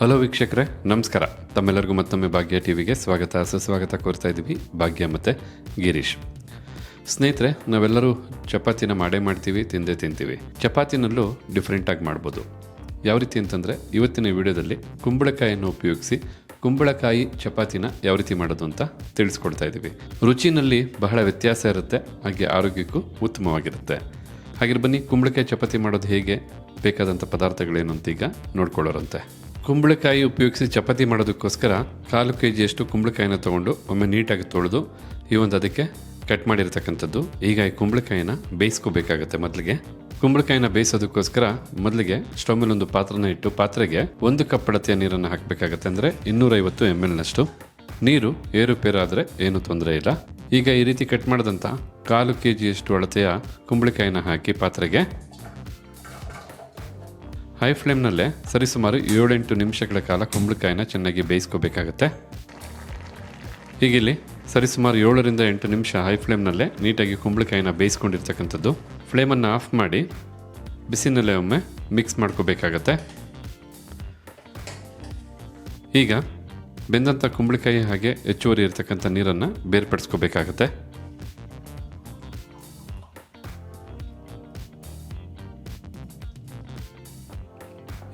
Hello ವೀಕ್ಷಕರೇ, ನಮಸ್ಕಾರ. ತಮ್ಮೆಲ್ಲರಿಗೂ ಮತ್ತೊಮ್ಮೆ ಭಾಗ್ಯ ಟಿವಿಗೆ ಸ್ವಾಗತ. ಸುಸ್ವಾಗತ ಕೋರ್ತಾ ಇದ್ದೀವಿ ಭಾಗ್ಯ ಮತ್ತು ಗಿರೀಶ್. ಸ್ನೇಹಿತರೆ, ನಾವೆಲ್ಲರೂ ಚಪಾತಿನ ಮಾಡೇ ಮಾಡ್ತೀವಿ, ತಿಂದೇ ತಿಂತೀವಿ. ಚಪಾತಿನಲ್ಲೂ ಡಿಫ್ರೆಂಟಾಗಿ ಮಾಡ್ಬೋದು. ಯಾವ ರೀತಿ ಅಂತಂದರೆ, ಇವತ್ತಿನ ವಿಡಿಯೋದಲ್ಲಿ ಕುಂಬಳಕಾಯಿಯನ್ನು ಉಪಯೋಗಿಸಿ ಕುಂಬಳಕಾಯಿ ಚಪಾತಿನ ಯಾವ ರೀತಿ ಮಾಡೋದು ಅಂತ ತಿಳಿಸ್ಕೊಡ್ತಾ ಇದ್ದೀವಿ. ರುಚಿನಲ್ಲಿ ಬಹಳ ವ್ಯತ್ಯಾಸ ಇರುತ್ತೆ, ಹಾಗೆ ಆರೋಗ್ಯಕ್ಕೂ ಉತ್ತಮವಾಗಿರುತ್ತೆ. ಹಾಗೆ ಬನ್ನಿ, ಕುಂಬಳಕಾಯಿ ಚಪಾತಿ ಮಾಡೋದು ಹೇಗೆ, ಬೇಕಾದಂಥ ಪದಾರ್ಥಗಳೇನು ಅಂತ ಈಗ ನೋಡ್ಕೊಳ್ಳೋರಂತೆ. ಕುಂಬಳಕಾಯಿ ಉಪಯೋಗಿಸಿ ಚಪಾತಿ ಮಾಡೋದಕ್ಕೋಸ್ಕರ ಕಾಲು ಕೆ ಜಿಯಷ್ಟು ಕುಂಬಳಕಾಯಿನ ತೊಗೊಂಡು ಒಮ್ಮೆ ನೀಟಾಗಿ ತೊಳೆದು ಈ ಒಂದು ಅದಕ್ಕೆ ಕಟ್ ಮಾಡಿರ್ತಕ್ಕಂಥದ್ದು. ಈಗ ಈ ಕುಂಬಳಕಾಯಿನ ಬೇಯಿಸ್ಕೋಬೇಕಾಗತ್ತೆ ಮೊದಲಿಗೆ. ಕುಂಬಳಕಾಯಿನ ಬೇಯಿಸೋದಕ್ಕೋಸ್ಕರ ಮೊದಲಿಗೆ ಸ್ಟವ್ ಮೇಲೆ ಒಂದು ಪಾತ್ರನ ಇಟ್ಟು ಪಾತ್ರೆಗೆ ಒಂದು ಕಪ್ ಅಳತೆಯ ನೀರನ್ನು ಹಾಕಬೇಕಾಗತ್ತೆ ಅಂದರೆ ಇನ್ನೂರೈವತ್ತು ಎಂ ಎಲ್ನಷ್ಟು ನೀರು ಏರುಪೇರಾದರೆ ಏನೂ ತೊಂದರೆ ಇಲ್ಲ. ಈಗ ಈ ರೀತಿ ಕಟ್ ಮಾಡಿದಂಥ ಕಾಲು ಕೆ ಜಿಯಷ್ಟು ಅಳತೆಯ ಕುಂಬಳಕಾಯಿನ ಹಾಕಿ ಪಾತ್ರೆಗೆ ಹೈ ಫ್ಲೇಮ್ನಲ್ಲೇ ಸರಿಸುಮಾರು ಏಳೆಂಟು ನಿಮಿಷಗಳ ಕಾಲ ಕುಂಬಳಕಾಯಿನ ಚೆನ್ನಾಗಿ ಬೇಯಿಸ್ಕೋಬೇಕಾಗತ್ತೆ. ಹೀಗಿಲ್ಲಿ ಸರಿಸುಮಾರು ಏಳರಿಂದ ಎಂಟು ನಿಮಿಷ ಹೈ ಫ್ಲೇಮ್ನಲ್ಲೇ ನೀಟಾಗಿ ಕುಂಬಳಕಾಯಿನ ಬೇಯಿಸ್ಕೊಂಡಿರ್ತಕ್ಕಂಥದ್ದು. ಫ್ಲೇಮನ್ನು ಆಫ್ ಮಾಡಿ ಬಿಸಿನಲ್ಲೇ ಒಮ್ಮೆ ಮಿಕ್ಸ್ ಮಾಡ್ಕೋಬೇಕಾಗತ್ತೆ. ಈಗ ಬೆಂದಂಥ ಕುಂಬಳಕಾಯಿ ಹಾಗೆ ಹೆಚ್ಚುವರಿ ಇರತಕ್ಕಂಥ ನೀರನ್ನು ಬೇರ್ಪಡಿಸ್ಕೋಬೇಕಾಗತ್ತೆ.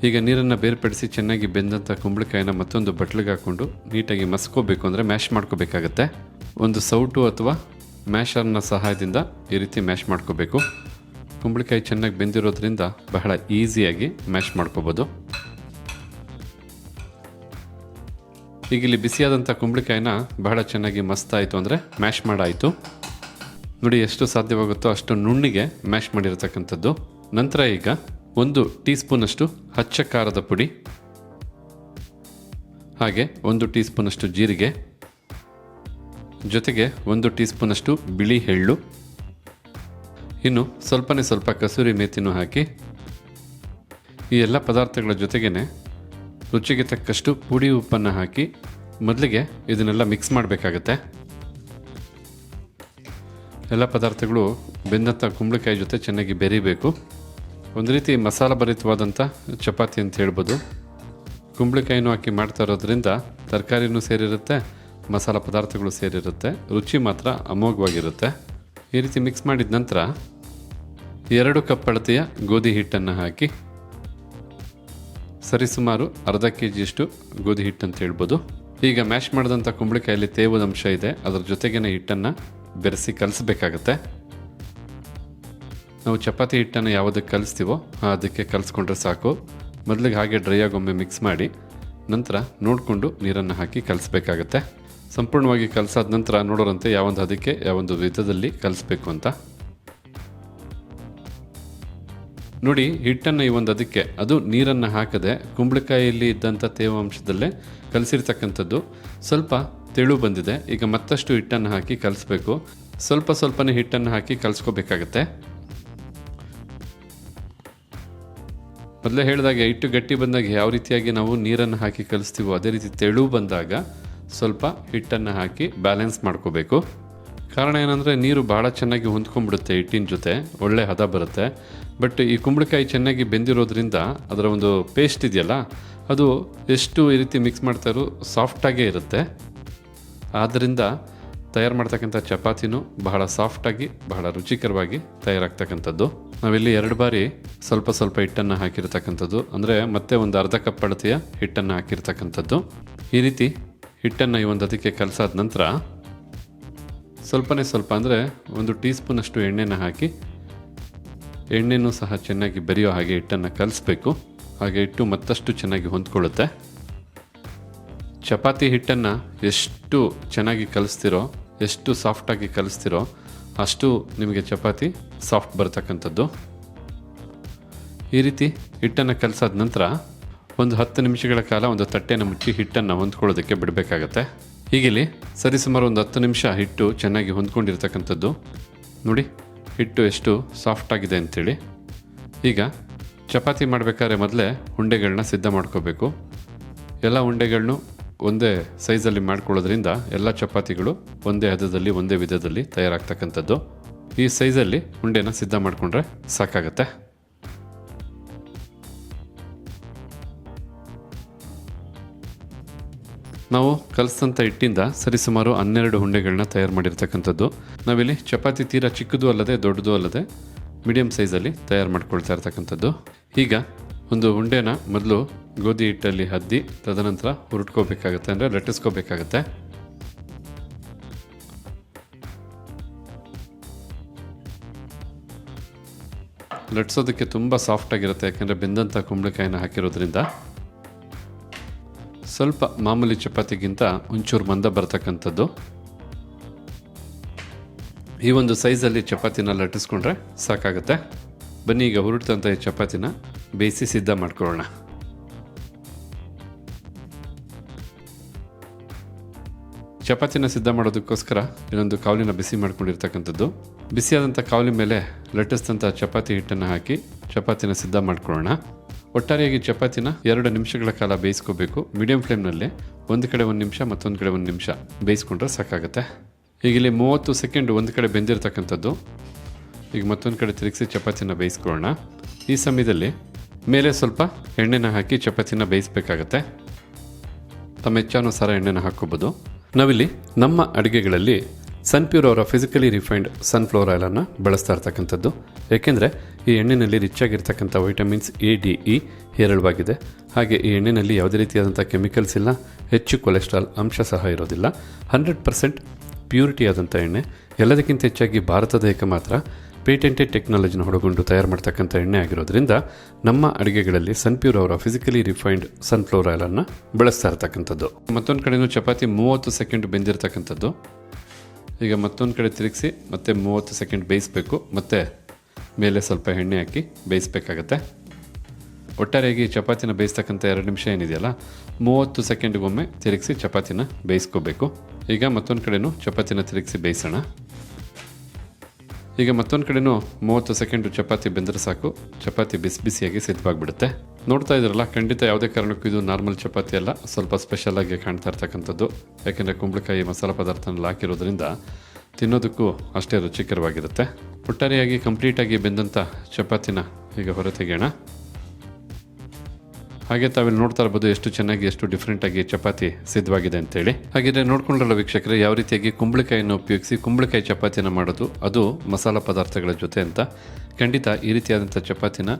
ಈಗ ನೀರನ್ನು ಬೇರ್ಪಡಿಸಿ ಚೆನ್ನಾಗಿ ಬೆಂದಂಥ ಕುಂಬಳಕಾಯಿನ ಮತ್ತೊಂದು ಬಟ್ಲಿಗೆ ಹಾಕ್ಕೊಂಡು ನೀಟಾಗಿ ಮಸ್ಕೋಬೇಕು ಅಂದರೆ ಮ್ಯಾಶ್ ಮಾಡ್ಕೋಬೇಕಾಗತ್ತೆ. ಒಂದು ಸೌಟು ಅಥವಾ ಮ್ಯಾಶರ್ನ ಸಹಾಯದಿಂದ ಈ ರೀತಿ ಮ್ಯಾಶ್ ಮಾಡ್ಕೋಬೇಕು. ಕುಂಬಳಕಾಯಿ ಚೆನ್ನಾಗಿ ಬೆಂದಿರೋದ್ರಿಂದ ಬಹಳ ಈಸಿಯಾಗಿ ಮ್ಯಾಶ್ ಮಾಡ್ಕೋಬೋದು. ಈಗ ಇಲ್ಲಿ ಬಿಸಿಯಾದಂಥ ಕುಂಬಳಕಾಯಿನ ಬಹಳ ಚೆನ್ನಾಗಿ ಮಸ್ತಾಯಿತು ಅಂದರೆ ಮ್ಯಾಶ್ ಮಾಡಾಯಿತು. ನೋಡಿ ಎಷ್ಟು ಸಾಧ್ಯವಾಗುತ್ತೋ ಅಷ್ಟು ನುಣ್ಣಿಗೆ ಮ್ಯಾಶ್ ಮಾಡಿರತಕ್ಕಂಥದ್ದು. ನಂತರ ಈಗ ಒಂದು ಟೀ ಸ್ಪೂನಷ್ಟು ಹಚ್ಚ ಖಾರದ ಪುಡಿ, ಹಾಗೆ ಒಂದು ಟೀ ಸ್ಪೂನಷ್ಟು ಜೀರಿಗೆ, ಜೊತೆಗೆ ಒಂದು ಟೀ ಸ್ಪೂನಷ್ಟು ಬಿಳಿ ಎಳ್ಳು, ಇನ್ನು ಸ್ವಲ್ಪನೇ ಸ್ವಲ್ಪ ಕಸೂರಿ ಮೇತಿನೂ ಹಾಕಿ ಈ ಎಲ್ಲ ಪದಾರ್ಥಗಳ ಜೊತೆಗೇನೆ ರುಚಿಗೆ ತಕ್ಕಷ್ಟು ಪುಡಿ ಉಪ್ಪನ್ನು ಹಾಕಿ ಮೊದಲಿಗೆ ಇದನ್ನೆಲ್ಲ ಮಿಕ್ಸ್ ಮಾಡಬೇಕಾಗತ್ತೆ. ಎಲ್ಲ ಪದಾರ್ಥಗಳು ಬೆಂದಂಥ ಕುಂಬಳಕಾಯಿ ಜೊತೆ ಚೆನ್ನಾಗಿ ಬೆರಿಬೇಕು. ಒಂದು ರೀತಿ ಮಸಾಲ ಭರಿತವಾದಂಥ ಚಪಾತಿ ಅಂತ ಹೇಳ್ಬೋದು. ಕುಂಬಳಕಾಯಿನೂ ಹಾಕಿ ಮಾಡ್ತಾ ಇರೋದ್ರಿಂದ ತರಕಾರಿನೂ ಸೇರಿರುತ್ತೆ, ಮಸಾಲ ಪದಾರ್ಥಗಳು ಸೇರಿರುತ್ತೆ, ರುಚಿ ಮಾತ್ರ ಅಮೋಘವಾಗಿರುತ್ತೆ. ಈ ರೀತಿ ಮಿಕ್ಸ್ ಮಾಡಿದ ನಂತರ ಎರಡು ಕಪ್ ಅಳತೆಯ ಗೋಧಿ ಹಿಟ್ಟನ್ನು ಹಾಕಿ ಸರಿಸುಮಾರು ಅರ್ಧ ಕೆ ಜಿಯಷ್ಟು ಗೋಧಿ ಹಿಟ್ಟು ಅಂತ ಹೇಳ್ಬೋದು. ಈಗ ಮ್ಯಾಶ್ ಮಾಡಿದಂಥ ಕುಂಬಳಕಾಯಲ್ಲಿ ತೇವದ ಅಂಶ ಇದೆ, ಅದರ ಜೊತೆಗೇನೆ ಹಿಟ್ಟನ್ನು ಬೆರೆಸಿ ಕಲಿಸ್ಬೇಕಾಗತ್ತೆ. ನಾವು ಚಪಾತಿ ಹಿಟ್ಟನ್ನು ಯಾವುದಕ್ಕೆ ಕಲಿಸ್ತೀವೋ ಅದಕ್ಕೆ ಕಲಿಸ್ಕೊಂಡ್ರೆ ಸಾಕು. ಮೊದಲಿಗೆ ಹಾಗೆ ಡ್ರೈ ಆಗಿ ಒಮ್ಮೆ ಮಿಕ್ಸ್ ಮಾಡಿ ನಂತರ ನೋಡಿಕೊಂಡು ನೀರನ್ನು ಹಾಕಿ ಕಲಿಸ್ಬೇಕಾಗತ್ತೆ. ಸಂಪೂರ್ಣವಾಗಿ ಕಲಸಾದ ನಂತರ ನೋಡೋರಂತೆ ಯಾವೊಂದು ಅದಕ್ಕೆ ಯಾವೊಂದು ವಿಧದಲ್ಲಿ ಕಲಿಸ್ಬೇಕು ಅಂತ. ನೋಡಿ, ಹಿಟ್ಟನ್ನು ಈ ಒಂದು ಅದಕ್ಕೆ ಅದು ನೀರನ್ನು ಹಾಕದೆ ಕುಂಬಳಕಾಯಿಯಲ್ಲಿ ಇದ್ದಂಥ ತೇವಾಂಶದಲ್ಲೇ ಕಲಸಿರ್ತಕ್ಕಂಥದ್ದು ಸ್ವಲ್ಪ ತೆಳು ಬಂದಿದೆ. ಈಗ ಮತ್ತಷ್ಟು ಹಿಟ್ಟನ್ನು ಹಾಕಿ ಕಲಿಸ್ಬೇಕು. ಸ್ವಲ್ಪ ಸ್ವಲ್ಪನೇ ಹಿಟ್ಟನ್ನು ಹಾಕಿ ಕಲಿಸ್ಕೋಬೇಕಾಗತ್ತೆ. ಮೊದಲೇ ಹೇಳಿದಾಗ ಹಿಟ್ಟು ಗಟ್ಟಿ ಬಂದಾಗ ಯಾವ ರೀತಿಯಾಗಿ ನಾವು ನೀರನ್ನು ಹಾಕಿ ಕಲಿಸ್ತೀವೋ ಅದೇ ರೀತಿ ತೆಳು ಬಂದಾಗ ಸ್ವಲ್ಪ ಹಿಟ್ಟನ್ನು ಹಾಕಿ ಬ್ಯಾಲೆನ್ಸ್ ಮಾಡ್ಕೋಬೇಕು. ಕಾರಣ ಏನಂದರೆ ನೀರು ಭಾಳ ಚೆನ್ನಾಗಿ ಹೊಂದ್ಕೊಂಡ್ಬಿಡುತ್ತೆ ಹಿಟ್ಟಿನ ಜೊತೆ, ಒಳ್ಳೆ ಹದ ಬರುತ್ತೆ. ಬಟ್ ಈ ಕುಂಬಳಕಾಯಿ ಚೆನ್ನಾಗಿ ಬೆಂದಿರೋದ್ರಿಂದ ಅದರ ಒಂದು ಪೇಸ್ಟ್ ಇದೆಯಲ್ಲ, ಅದು ಎಷ್ಟು ಈ ರೀತಿ ಮಿಕ್ಸ್ ಮಾಡ್ತಾರೋ ಸಾಫ್ಟಾಗೇ ಇರುತ್ತೆ. ಆದ್ದರಿಂದ ತಯಾರು ಮಾಡ್ತಕ್ಕಂಥ ಚಪಾತಿನೂ ಬಹಳ ಸಾಫ್ಟಾಗಿ ಬಹಳ ರುಚಿಕರವಾಗಿ ತಯಾರಾಗ್ತಕ್ಕಂಥದ್ದು. ನಾವಿಲ್ಲಿ ಎರಡು ಬಾರಿ ಸ್ವಲ್ಪ ಸ್ವಲ್ಪ ಹಿಟ್ಟನ್ನು ಹಾಕಿರ್ತಕ್ಕಂಥದ್ದು. ಅಂದರೆ ಮತ್ತೆ ಒಂದು ಅರ್ಧ ಕಪ್ ಅಳತೆಯ ಹಿಟ್ಟನ್ನು ಹಾಕಿರ್ತಕ್ಕಂಥದ್ದು. ಈ ರೀತಿ ಹಿಟ್ಟನ್ನು ಈ ಒಂದು ಅದಕ್ಕೆ ಕಲಸಾದ ನಂತರ ಸ್ವಲ್ಪನೇ ಸ್ವಲ್ಪ ಅಂದರೆ ಒಂದು ಟೀ ಸ್ಪೂನಷ್ಟು ಎಣ್ಣೆನ ಹಾಕಿ ಎಣ್ಣೆನೂ ಸಹ ಚೆನ್ನಾಗಿ ಬೆರೆಯೋ ಹಾಗೆ ಹಿಟ್ಟನ್ನು ಕಲಿಸ್ಬೇಕು. ಹಾಗೆ ಹಿಟ್ಟು ಮತ್ತಷ್ಟು ಚೆನ್ನಾಗಿ ಹೊಂದ್ಕೊಳ್ಳುತ್ತೆ. ಚಪಾತಿ ಹಿಟ್ಟನ್ನು ಎಷ್ಟು ಚೆನ್ನಾಗಿ ಕಲಿಸ್ತಿರೋ, ಎಷ್ಟು ಸಾಫ್ಟಾಗಿ ಕಲಿಸ್ತಿರೋ ಅಷ್ಟು ನಿಮಗೆ ಚಪಾತಿ ಸಾಫ್ಟ್ ಬರ್ತಕ್ಕಂಥದ್ದು. ಈ ರೀತಿ ಹಿಟ್ಟನ್ನು ಕಲಸಾದ ನಂತರ ಒಂದು ಹತ್ತು ನಿಮಿಷಗಳ ಕಾಲ ಒಂದು ತಟ್ಟೆನ ಮುಚ್ಚಿ ಹಿಟ್ಟನ್ನು ಹೊಂದ್ಕೊಳ್ಳೋದಕ್ಕೆ ಬಿಡಬೇಕಾಗತ್ತೆ. ಹೀಗಿಲ್ಲಿ ಸರಿಸುಮಾರು ಒಂದು ಹತ್ತು ನಿಮಿಷ ಹಿಟ್ಟು ಚೆನ್ನಾಗಿ ಹೊಂದ್ಕೊಂಡಿರ್ತಕ್ಕಂಥದ್ದು. ನೋಡಿ, ಹಿಟ್ಟು ಎಷ್ಟು ಸಾಫ್ಟ್ ಆಗಿದೆ ಅಂಥೇಳಿ ಈಗ ಚಪಾತಿ ಮಾಡಬೇಕಾದ್ರೆ ಮೊದಲೇ ಉಂಡೆಗಳನ್ನ ಸಿದ್ಧ ಮಾಡ್ಕೋಬೇಕು. ಎಲ್ಲ ಉಂಡೆಗಳನ್ನೂ ಒಂದೇ ಸೈಜಲ್ಲಿ ಮಾಡ್ಕೊಳ್ಳೋದ್ರಿಂದ ಎಲ್ಲ ಚಪಾತಿಗಳು ಒಂದೇ ಹದದಲ್ಲಿ, ಒಂದೇ ವಿಧದಲ್ಲಿ ತಯಾರಾಗ್ತಕ್ಕಂಥದ್ದು. ಈ ಸೈಜಲ್ಲಿ ಉಂಡೆನ ಸಿದ್ಧ ಮಾಡಿಕೊಂಡ್ರೆ ಸಾಕಾಗತ್ತೆ. ನಾವು ಕಲಿಸಿದಂಥ ಹಿಟ್ಟಿಂದ ಸರಿಸುಮಾರು ಹನ್ನೆರಡು ಉಂಡೆಗಳನ್ನ ತಯಾರು ಮಾಡಿರ್ತಕ್ಕಂಥದ್ದು. ನಾವಿಲ್ಲಿ ಚಪಾತಿ ತೀರಾ ಚಿಕ್ಕದು ಅಲ್ಲದೆ ದೊಡ್ಡದು ಅಲ್ಲದೆ ಮೀಡಿಯಂ ಸೈಜಲ್ಲಿ ತಯಾರು ಮಾಡ್ಕೊಳ್ತಾ ಇರ್ತಕ್ಕಂಥದ್ದು. ಈಗ ಒಂದು ಉಂಡೆನ ಮೊದಲು ಗೋಧಿ ಹಿಟ್ಟಲ್ಲಿ ಹದ್ದಿ, ತದನಂತರ ಹುರುಟ್ಕೋಬೇಕಾಗತ್ತೆ ಅಂದರೆ ಲಟ್ಟಿಸ್ಕೋಬೇಕಾಗತ್ತೆ. ಲಟ್ಸೋದಕ್ಕೆ ತುಂಬ ಸಾಫ್ಟಾಗಿರುತ್ತೆ ಯಾಕಂದರೆ ಬೆಂದಂಥ ಕುಂಬಳಕಾಯಿನ ಹಾಕಿರೋದ್ರಿಂದ. ಸ್ವಲ್ಪ ಮಾಮೂಲಿ ಚಪಾತಿಗಿಂತ ಒಂಚೂರು ಮಂದ ಬರ್ತಕ್ಕಂಥದ್ದು. ಈ ಒಂದು ಸೈಜಲ್ಲಿ ಚಪಾತಿನ ಲಟ್ಟಿಸ್ಕೊಂಡ್ರೆ ಸಾಕಾಗುತ್ತೆ. ಬನ್ನಿ, ಈಗ ಹುರುಡ್ತಂಥ ಈ ಚಪಾತಿನ ಬೇಯಿಸಿ ಸಿದ್ಧ ಮಾಡ್ಕೊಳ್ಳೋಣ. ಚಪಾತಿನ ಸಿದ್ಧ ಮಾಡೋದಕ್ಕೋಸ್ಕರ ಇನ್ನೊಂದು ಕಾವಲಿನ ಬಿಸಿ ಮಾಡ್ಕೊಂಡಿರ್ತಕ್ಕಂಥದ್ದು. ಬಿಸಿಯಾದಂಥ ಕಾವಲಿ ಮೇಲೆ ಲಟ್ಟಿಸಿದಂಥ ಚಪಾತಿ ಹಿಟ್ಟನ್ನು ಹಾಕಿ ಚಪಾತಿನ ಸಿದ್ಧ ಮಾಡ್ಕೊಳ್ಳೋಣ. ಒಟ್ಟಾರೆಯಾಗಿ ಚಪಾತಿನ ಎರಡು ನಿಮಿಷಗಳ ಕಾಲ ಬೇಯಿಸ್ಕೋಬೇಕು. ಮೀಡಿಯಂ ಫ್ಲೇಮ್ನಲ್ಲಿ ಒಂದು ಕಡೆ ಒಂದು ನಿಮಿಷ ಮತ್ತೊಂದು ಕಡೆ ಒಂದು ನಿಮಿಷ ಬೇಯಿಸ್ಕೊಂಡ್ರೆ ಸಾಕಾಗುತ್ತೆ. ಈಗ ಇಲ್ಲಿ ಮೂವತ್ತು ಸೆಕೆಂಡ್ ಒಂದು ಕಡೆ ಬೆಂದಿರತಕ್ಕಂಥದ್ದು. ಈಗ ಮತ್ತೊಂದು ಕಡೆ ತಿರುಗಿಸಿ ಚಪಾತಿನ ಬೇಯಿಸ್ಕೊಳ್ಳೋಣ. ಈ ಸಮಯದಲ್ಲಿ ಮೇಲೆ ಸ್ವಲ್ಪ ಎಣ್ಣೆನ ಹಾಕಿ ಚಪಾತಿನ ಬೇಯಿಸಬೇಕಾಗತ್ತೆ. ತಮ್ಮ ಇಚ್ಛಾನುಸಾರ ಎಣ್ಣೆನ ಹಾಕೋಬೋದು ನಾವಿಲ್ಲಿ ನಮ್ಮ ಅಡುಗೆಗಳಲ್ಲಿ ಸನ್ಪ್ಯೂರ್ ಅವರ ಫಿಸಿಕಲಿ ರಿಫೈನ್ಡ್ ಸನ್ಫ್ಲವರ್ ಆಯಿಲನ್ನು ಬಳಸ್ತಾ ಇರ್ತಕ್ಕಂಥದ್ದು. ಏಕೆಂದರೆ ಈ ಎಣ್ಣೆಯಲ್ಲಿ ರಿಚ್ ಆಗಿರ್ತಕ್ಕಂಥ ವೈಟಮಿನ್ಸ್ ಎ ಡಿ ಇ ಹೇರಳವಾಗಿದೆ. ಹಾಗೆ ಈ ಎಣ್ಣೆಯಲ್ಲಿ ಯಾವುದೇ ರೀತಿಯಾದಂಥ ಕೆಮಿಕಲ್ಸ್ ಇಲ್ಲ. ಹೆಚ್ಚು ಕೊಲೆಸ್ಟ್ರಾಲ್ ಅಂಶ ಸಹ ಇರೋದಿಲ್ಲ. ಹಂಡ್ರೆಡ್ ಪರ್ಸೆಂಟ್ ಪ್ಯೂರಿಟಿ ಆದಂಥ ಎಣ್ಣೆ. ಎಲ್ಲದಕ್ಕಿಂತ ಹೆಚ್ಚಾಗಿ ಭಾರತ ದೇಹಕ್ಕೆ ಮಾತ್ರ ಪೇಟೆಂಟೆಡ್ ಟೆಕ್ನಾಲಜಿನ ಹೊಡಗೊಂಡು ತಯಾರು ಮಾಡ್ತಕ್ಕಂಥ ಎಣ್ಣೆ ಆಗಿರೋದ್ರಿಂದ ನಮ್ಮ ಅಡುಗೆಗಳಲ್ಲಿ ಸನ್ಪ್ಯೂರ್ ಅವರ ಫಿಸಿಕಲಿ ರಿಫೈನ್ಡ್ ಸನ್ಫ್ಲವರ್ ಆಯಿಲನ್ನು ಬಳಸ್ತಾ ಇರ್ತಕ್ಕಂಥದ್ದು. ಮತ್ತೊಂದು ಕಡೆಯೂ ಚಪಾತಿ ಮೂವತ್ತು ಸೆಕೆಂಡ್ ಬೆಂದಿರತಕ್ಕಂಥದ್ದು. ಈಗ ಮತ್ತೊಂದು ಕಡೆ ತಿರುಗಿಸಿ, ಮತ್ತೆ ಮೂವತ್ತು ಸೆಕೆಂಡ್ ಬೇಯಿಸಬೇಕು. ಮತ್ತು ಮೇಲೆ ಸ್ವಲ್ಪ ಎಣ್ಣೆ ಹಾಕಿ ಬೇಯಿಸಬೇಕಾಗತ್ತೆ. ಒಟ್ಟಾರೆಯಾಗಿ ಚಪಾತಿನ ಬೇಯಿಸ್ತಕ್ಕಂಥ ಎರಡು ನಿಮಿಷ ಏನಿದೆಯಲ್ಲ, ಮೂವತ್ತು ಸೆಕೆಂಡ್ಗೊಮ್ಮೆ ತಿರುಗಿಸಿ ಚಪಾತಿನ ಬೇಯಿಸ್ಕೋಬೇಕು. ಈಗ ಮತ್ತೊಂದು ಕಡೆಯೂ ಚಪಾತಿನ ತಿರುಗಿಸಿ ಬೇಯಿಸೋಣ. ಈಗ ಮತ್ತೊಂದು ಕಡೆನೂ ಮೂವತ್ತು ಸೆಕೆಂಡು ಚಪಾತಿ ಬೆಂದರೆ ಸಾಕು. ಚಪಾತಿ ಬಿಸಿ ಬಿಸಿಯಾಗಿ ಸಿದ್ಧವಾಗಿಬಿಡುತ್ತೆ. ನೋಡ್ತಾ ಇದ್ರಲ್ಲ ಖಂಡಿತ ಯಾವುದೇ ಕಾರಣಕ್ಕೂ ಇದು ನಾರ್ಮಲ್ ಚಪಾತಿ ಅಲ್ಲ. ಸ್ವಲ್ಪ ಸ್ಪೆಷಲ್ ಆಗಿ ಕಾಣ್ತಾ ಇರ್ತಕ್ಕಂಥದ್ದು. ಯಾಕೆಂದರೆ ಕುಂಬಳಕಾಯಿ ಮಸಾಲೆ ಪದಾರ್ಥನ ಹಾಕಿರೋದ್ರಿಂದ ತಿನ್ನೋದಕ್ಕೂ ಅಷ್ಟೇ ರುಚಿಕರವಾಗಿರುತ್ತೆ. ಒಟ್ಟಾರೆಯಾಗಿ ಕಂಪ್ಲೀಟಾಗಿ ಬೆಂದಂಥ ಚಪಾತಿನ ಈಗ ಹೊರ ತೆಗೆಯೋಣ ಹಾಗೆ ತಾವಿಲ್ಲಿ ನೋಡ್ತಾ ಇರ್ಬೋದು ಎಷ್ಟು ಚೆನ್ನಾಗಿ, ಎಷ್ಟು ಡಿಫ್ರೆಂಟ್ ಆಗಿ ಚಪಾತಿ ಸಿದ್ಧವಾಗಿದೆ ಅಂತೇಳಿ. ಹಾಗಿದ್ರೆ ನೋಡ್ಕೊಂಡ್ರಲ್ಲ ವೀಕ್ಷಕರೇ, ಯಾವ ರೀತಿಯಾಗಿ ಕುಂಬಳಕಾಯಿಯನ್ನು ಉಪಯೋಗಿಸಿ ಕುಂಬಳಕಾಯಿ ಚಪಾತಿನ ಮಾಡೋದು, ಅದು ಮಸಾಲ ಪದಾರ್ಥಗಳ ಜೊತೆ ಅಂತ ಖಂಡಿತ ಈ ರೀತಿಯಾದಂಥ ಚಪಾತಿನ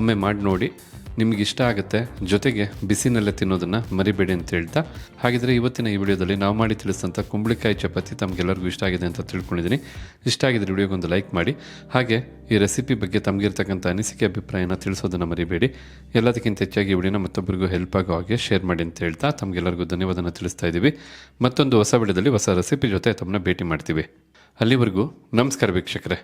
ಒಮ್ಮೆ ಮಾಡಿ ನೋಡಿ ನಿಮ್ಗೆ ಇಷ್ಟ ಆಗುತ್ತೆ, ಜೊತೆಗೆ ಬಿಸಿನಲ್ಲೇ ತಿನ್ನೋದನ್ನು ಮರಿಬೇಡಿ ಅಂತ ಹೇಳ್ತಾ. ಹಾಗಿದ್ರೆ ಇವತ್ತಿನ ಈ ವಿಡಿಯೋದಲ್ಲಿ ನಾವು ಮಾಡಿ ತಿಳಿಸಿದಂಥ ಕುಂಬಳಕಾಯಿ ಚಪಾತಿ ತಮಗೆಲ್ಲರಿಗೂ ಇಷ್ಟ ಆಗಿದೆ ಅಂತ ತಿಳ್ಕೊಂಡಿದ್ದೀನಿ. ಇಷ್ಟ ಆಗಿದ್ರೆ ವಿಡಿಯೋಗೊಂದು ಲೈಕ್ ಮಾಡಿ. ಹಾಗೆ ಈ ರೆಸಿಪಿ ಬಗ್ಗೆ ತಮಗಿರ್ತಕ್ಕಂಥ ಅನಿಸಿಕೆ, ಅಭಿಪ್ರಾಯನ ತಿಳಿಸೋದನ್ನು ಮರಿಬೇಡಿ. ಎಲ್ಲದಕ್ಕಿಂತ ಹೆಚ್ಚಾಗಿ ವಿಡಿಯೋನ ಮತ್ತೊಬ್ಬರಿಗೂ ಹೆಲ್ಪ್ ಆಗೋ ಹಾಗೆ ಶೇರ್ ಮಾಡಿ ಅಂತ ಹೇಳ್ತಾ ತಮಗೆಲ್ಲರಿಗೂ ಧನ್ಯವಾದನ ತಿಳಿಸ್ತಾ ಇದ್ದೀವಿ. ಮತ್ತೊಂದು ಹೊಸ ವಿಡಿಯೋದಲ್ಲಿ ಹೊಸ ರೆಸಿಪಿ ಜೊತೆ ತಮ್ಮನ್ನ ಭೇಟಿ ಮಾಡ್ತೀವಿ. ಅಲ್ಲಿವರೆಗೂ ನಮಸ್ಕಾರ ವೀಕ್ಷಕರೇ.